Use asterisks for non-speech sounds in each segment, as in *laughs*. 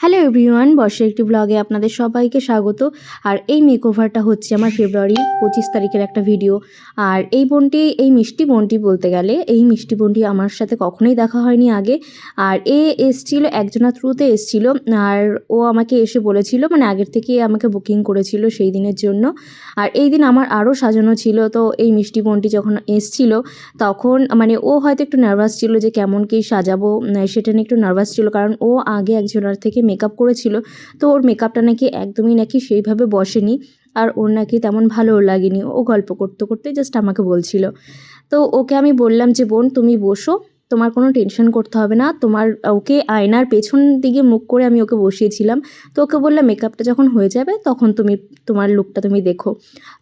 Hello everyone বর্ষের একটি ব্লগে আপনাদের সবাইকে স্বাগত। আর এই মেকওভারটা হচ্ছে আমার ফেব্রুয়ারি পঁচিশ তারিখের একটা ভিডিও আর এই বোনটি, এই মিষ্টি বোনটি বলতে গেলে, এই মিষ্টি বোনটি আমার সাথে কখনোই দেখা হয়নি আগে। আর এ এসছিল, একজনের থ্রুতে এসছিল। আর ও আমাকে এসে বলেছিল মানে আগের থেকে আমাকে বুকিং করেছিল সেই দিনের জন্য। আর এই দিন আমার আরও সাজানো ছিল, তো এই মিষ্টি বোনটি যখন এসছিল, তখন মানে ও হয়তো একটু নার্ভাস ছিল যে কেমন কী সাজাবো সেটা নিয়ে একটু নার্ভাস ছিল। কারণ ও আগে একজনের থেকে মেকআপ করেছিল, তো ওর মেকআপটা নাকি একদমই নাকি সেইভাবে বসেনি আর ওর নাকি তেমন ভালোও লাগেনি। ও গল্প করতে করতে জাস্ট আমাকে বলছিল। তো ওকে আমি বললাম যে, বোন, তুমি বসো, তোমার কোনো টেনশন করতে হবে না। তোমার, ওকে আয়নার পেছন দিকে মুখ করে আমি ওকে বসিয়েছিলাম। তো ওকে বললাম মেকআপটা যখন হয়ে যাবে, তখন তুমি, তোমার লুকটা তুমি দেখো।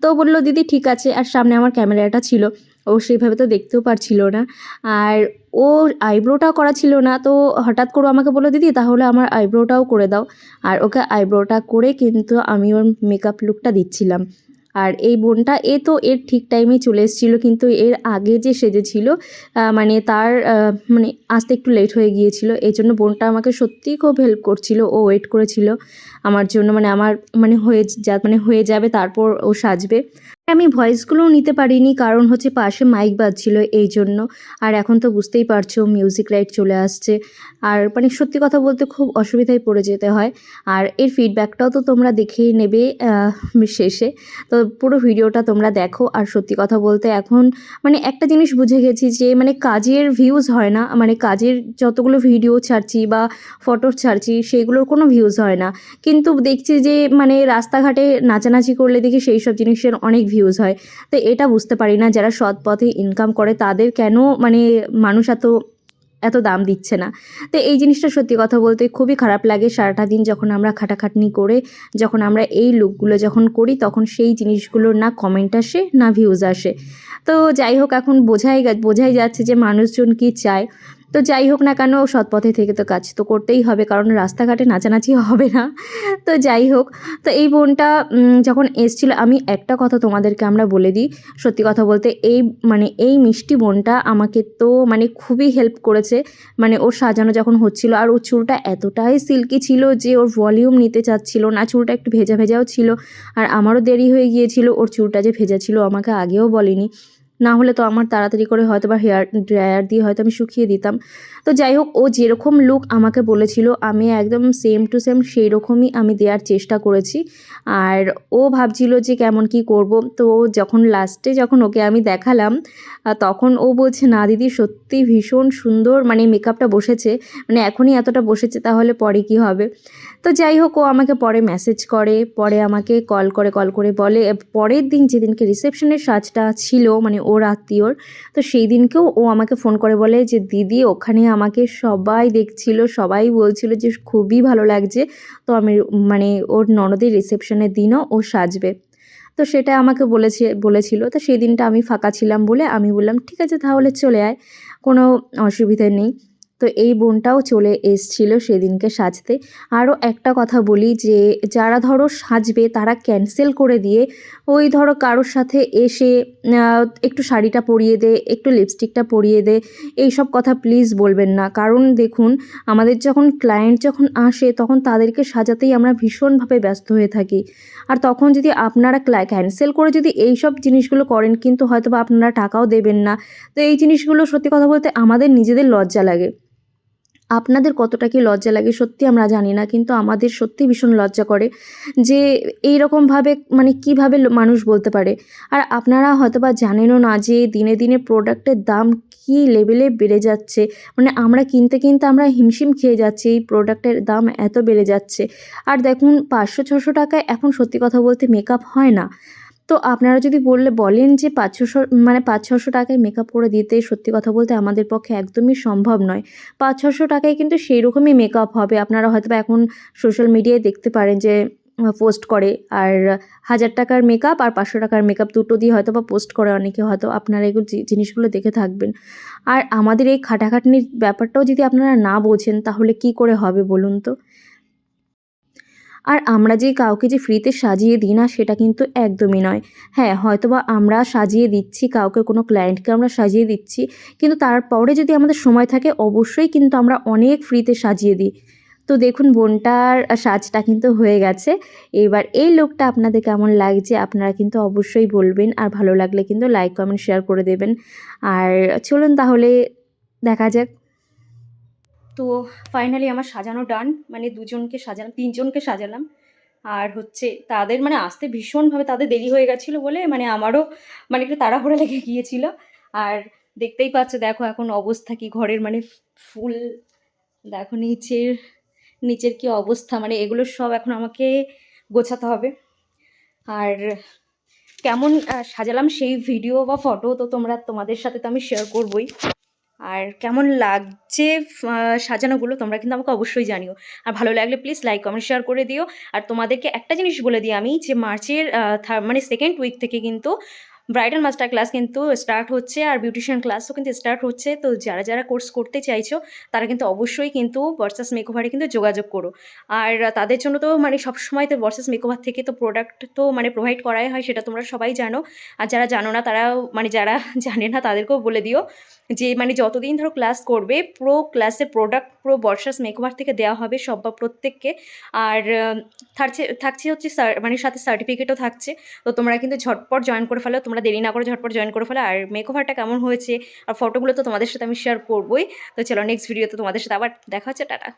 তো বলল, দিদি, ঠিক আছে। আর সামনে আমার ক্যামেরাটা ছিল। ও সেইভাবে তো দেখতেও পারছিল না। আর ও আইব্রোটাও করা ছিল না, তো হঠাৎ করে আমাকে বলল, দিদি, তাহলে আমার আইব্রোটাও করে দাও। আর ওকে আইব্রোটা করে কিন্তু আমি ওর মেকআপ লুকটা দিচ্ছিলাম। আর এই বোনটা, এ তো এর ঠিক টাইমে চলে এসেছিল, কিন্তু এর আগে যে সেজেছিল মানে তার মানে আসতে একটু লেট হয়ে গিয়েছিল, এই জন্য বোনটা আমাকে সত্যিই খুব হেল্প করছিল, ও ওয়েট করেছিল। আমার জন্য মানে আমার মানে হয়ে যা মানে হয়ে যাবে, তারপর ও সাজবে। আমি ভয়েসগুলোও নিতে পারিনি, কারণ হচ্ছে পাশে মাইক বাজছিল এই জন্য আর এখন তো বুঝতেই পারছ মিউজিক লাইট চলে আসছে। আর মানে সত্যি কথা বলতে খুব অসুবিধায় পড়ে যেতে হয়। আর এর ফিডব্যাকটাও তো তোমরা দেখেই নেবে শেষে। তো পুরো ভিডিওটা তোমরা দেখো। আর সত্যি কথা বলতে এখন মানে একটা জিনিস বুঝে গেছি যে মানে কাজের ভিউজ হয় না। মানে কাজের যতগুলো ভিডিও ছাড়ছি বা ফটো ছাড়ছি, সেগুলোর কোনো ভিউজ হয় না। কিন্তু দেখছি যে মানে রাস্তাঘাটে নাচানাচি করলে দেখি সেই সব জিনিসের অনেক ভিউজ হয়। তো এটা বুঝতে পারি না যারা সৎ পথে ইনকাম করে, তাদের কেন মানে মানুষ এত এত দাম দিচ্ছে না? তো এই জিনিসটা সত্যি কথা বলতে খুবই খারাপ লাগে সারাটা দিন যখন আমরা খাটাখাটনি করে, যখন আমরা এই লুকগুলো যখন করি, তখন সেই জিনিসগুলোর না কমেন্ট আসে, না ভিউজ আসে। তো যাই হোক, এখন বোঝাই বোঝাই যাচ্ছে যে মানুষজন কি চায়। তো যাই হোক না কেন, সৎ পথে থেকে তো কাজ তো করতেই হবে, কারণ রাস্তাঘাটে নাচানাচি *laughs* হবে না। তো যাই হোক, তো এই বোনটা যখন এসছিল, আমি একটা কথা তোমাদেরকে আমরা বলে দিই, সত্যি কথা বলতে এই মানে এই মিষ্টি বোনটা আমাকে তো মানে খুবই হেল্প করেছে। মানে ওর সাজানো যখন হচ্ছিল, আর ওর চুলটা এতটাই সিল্কি ছিল যে ওর ভলিউম নিতে চাচ্ছিল না, চুলটা একটু ভেজা ভেজাও ছিল, আর আমারও দেরি হয়ে গিয়েছিল, ওর চুলটা যে ভেজা ছিল আমাকে আগেও বলেনি। না হলে তো আমার তাড়াতাড়ি করে হয়তো বা হেয়ার ড্রায়ার দিয়ে হয়তো আমি শুকিয়ে দিতাম। তো যাই হোক, ও যেরকম লুক আমাকে বলেছিল, আমি একদম সেম টু সেম সেই রকমই আমি দেওয়ার চেষ্টা করেছি। আর ও ভাবছিল যে কেমন কি করব। তো যখন লাস্টে যখন ওকে আমি দেখালাম তখন ও বলছে, না দিদি, সত্যি ভীষণ সুন্দর মানে মেকআপটা বসেছে মানে এখনই এতটা বসেছে, তাহলে পরে কি হবে? তো যাই হোক, ও আমাকে পরে মেসেজ করে, পরে আমাকে কল করে কল করে বলে। পরের দিন যেদিনকে রিসেপশনের সাজটা ছিল মানে ওর আত্মীয়র, তো সেই দিনকেও ও আমাকে ফোন করে বলে যে, দিদি, ওখানে আমাকে সবাই দেখছিল, সবাই বলছিল যে, খুবই ভালো লাগছে। তো আমি মানে ওর ননদের রিসেপশনের দিনও ও সাজবে। তো সেটা আমাকে বলেছে, বলেছিল। তো সেই দিনটা আমি ফাঁকা ছিলাম বলে আমি বললাম, ঠিক আছে, তাহলে চলে আয়, কোনো অসুবিধা নেই। তো এই বোনটাও চলে এসছিল সেদিনকে সাজতে। আরও একটা কথা বলি যে, যারা ধরো সাজবে তারা ক্যান্সেল করে দিয়ে ওই ধরো কারোর সাথে এসে একটু শাড়িটা পরিয়ে দে, একটু লিপস্টিকটা পরিয়ে দে এই সব কথা প্লিজ বলবেন না। কারণ দেখুন, আমাদের যখন ক্লায়েন্ট যখন আসে তখন তাদেরকে সাজাতেই আমরা ভীষণভাবে ব্যস্ত হয়ে থাকি। আর তখন যদি আপনারা ক্লা ক্যান্সেল করে যদি এই সব জিনিসগুলো করেন কিন্তু হয়তো বা আপনারা টাকাও দেবেন না। তো এই জিনিসগুলো সত্যি কথা বলতে আমাদের নিজেদের লজ্জা লাগে। আপনাদের কতটা কি লজ্জা লাগে সত্যি আমরা জানি না, কিন্তু আমাদের সত্যি ভীষণ লজ্জা করে যে এই রকমভাবে মানে কীভাবে মানুষ বলতে পারে। আর আপনারা হয়তো বা জানেনও না যে দিনে দিনে প্রোডাক্টের দাম কী লেভেলে বেড়ে যাচ্ছে। মানে আমরা কিনতে কিনতে আমরা হিমশিম খেয়ে যাচ্ছি, এই প্রোডাক্টের দাম এত বেড়ে যাচ্ছে। আর দেখুন, পাঁচশো, ছশো টাকায় এখন সত্যি কথা বলতে মেকআপ হয় না। তো আপনারা যদি বললে বলেন যে পাঁচ ছশো মানে পাঁচ ছশো টাকায় মেকআপ করে দিতে সত্যি কথা বলতে আমাদের পক্ষে একদমই সম্ভব নয়। পাঁচ ছশো টাকায় কিন্তু সেই রকমই মেকআপ হবে। আপনারা হয়তো এখন সোশ্যাল মিডিয়ায় দেখতে পারেন যে পোস্ট করে আর হাজার টাকার মেকআপ আর পাঁচশো টাকার মেকআপ দুটো দিয়ে হয়তো বা পোস্ট করে অনেকে, হয়তো আপনারা এগুলো জিনিসগুলো দেখে থাকবেন। আর আমাদের এই খাটাখাটনির ব্যাপারটাও যদি আপনারা না বোঝেন, তাহলে কি করে হবে বলুন তো? আর আমরা যে কাউকে যে ফ্রিতে সাজিয়ে দিই না, সেটা কিন্তু একদমই নয়। হ্যাঁ হয়তোবা আমরা সাজিয়ে দিচ্ছি, কাউকে কোনো ক্লায়েন্টকে আমরা সাজিয়ে দিচ্ছি, কিন্তু তারপরে যদি আমাদের সময় থাকে, অবশ্যই কিন্তু আমরা অনেক ফ্রিতে সাজিয়ে দিই। তো দেখুন, বোনটার সাজটা কিন্তু হয়ে গেছে। এবার এই লোকটা আপনাদের কেমন লাগছে, আপনারা কিন্তু অবশ্যই বলবেন। আর ভালো লাগলে কিন্তু লাইক কমেন্ট শেয়ার করে দেবেন। আর চলুন তাহলে দেখা যাক। তো ফাইনালি আমার সাজানো ডান মানে দুজনকে সাজালাম, তিনজনকে সাজালাম। আর হচ্ছে তাদের মানে আসতে ভীষণভাবে তাদের দেরি হয়ে গেছিল বলে মানে আমারও মানে একটু তাড়াহুড়ো লেগে গিয়েছিল। আর দেখতেই পাচ্ছ দেখো এখন অবস্থা কি, ঘরের মানে ফুল, দেখো নিচের নিচের কি অবস্থা মানে এগুলো সব এখন আমাকে গোছাতে হবে। আর কেমন সাজালাম সেই ভিডিও বা ফটো তো তোমরা তোমাদের সাথে তো আমি শেয়ার করবই। আর কেমন লাগছে সাজানোগুলো তোমরা কিন্তু আমাকে অবশ্যই জানিও। আর ভালো লাগলে প্লিজ লাইক কমেন্ট শেয়ার করে দিও। আর তোমাদেরকে একটা জিনিস বলে দিই আমি যে মার্চের মানে সেকেন্ড উইক থেকে কিন্তু ব্রাইডাল মাস্টার ক্লাস কিন্তু স্টার্ট হচ্ছে আর বিউটিশিয়ান ক্লাসও কিন্তু স্টার্ট হচ্ছে। তো যারা যারা কোর্স করতে চাইছো, তারা কিন্তু অবশ্যই কিন্তু বর্সাস মেকওভারে কিন্তু যোগাযোগ করো। আর তাদের জন্য তো মানে সবসময় তো বর্সাস মেকওভার থেকে তো প্রোডাক্ট তো মানে প্রোভাইড করাই হয়, সেটা তোমরা সবাই জানো। আর যারা জানো না তারাও মানে যারা *laughs* জানে না, তাদেরকেও বলে দিও যে মানে যতদিন ধরো ক্লাস করবে পুরো ক্লাসের প্রোডাক্ট পুরো বর্ষাস মেকওভার থেকে দেওয়া হবে সব বা প্রত্যেককে। আর থাকছে থাকছে হচ্ছে মানে সাথে সার্টিফিকেটও থাকছে। তো তোমরা কিন্তু ঝটপট জয়েন করে ফেলো। তোমরা দেরি না করে ঝটপট জয়েন করে ফেলো। আর মেক মেকওভারটা কেমন হয়েছে? আর ফটোগুলো তো তোমাদের সাথে আমি শেয়ার করবোই। তো চলো নেক্সট ভিডিওতে তোমাদের সাথে আবার দেখা হচ্ছে। টাটা।